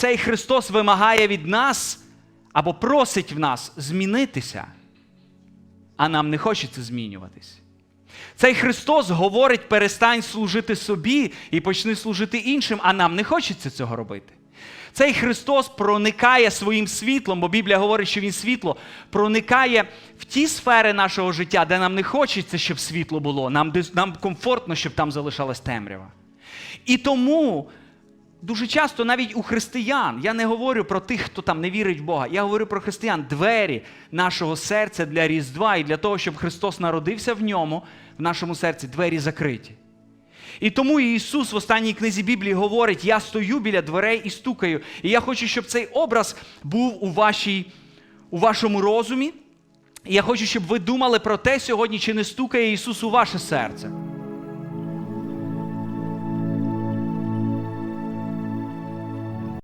цей Христос вимагає від нас або просить в нас змінитися, а нам не хочеться змінюватись. Цей Христос говорить: перестань служити собі і почни служити іншим, а нам не хочеться цього робити. Цей Христос проникає своїм світлом, бо Біблія говорить, що Він світло проникає в ті сфери нашого життя, де нам не хочеться, щоб світло було, нам, нам комфортно, щоб там залишалась темрява. І тому дуже часто навіть у християн, я не говорю про тих, хто там не вірить в Бога, я говорю про християн, двері нашого серця для Різдва і для того, щоб Христос народився в ньому, в нашому серці, двері закриті. І тому Ісус в останній книзі Біблії говорить: Я стою біля дверей і стукаю. І я хочу, щоб цей образ був у, вашій, у вашому розумі. І я хочу, щоб ви думали про те сьогодні, чи не стукає Ісус у ваше серце.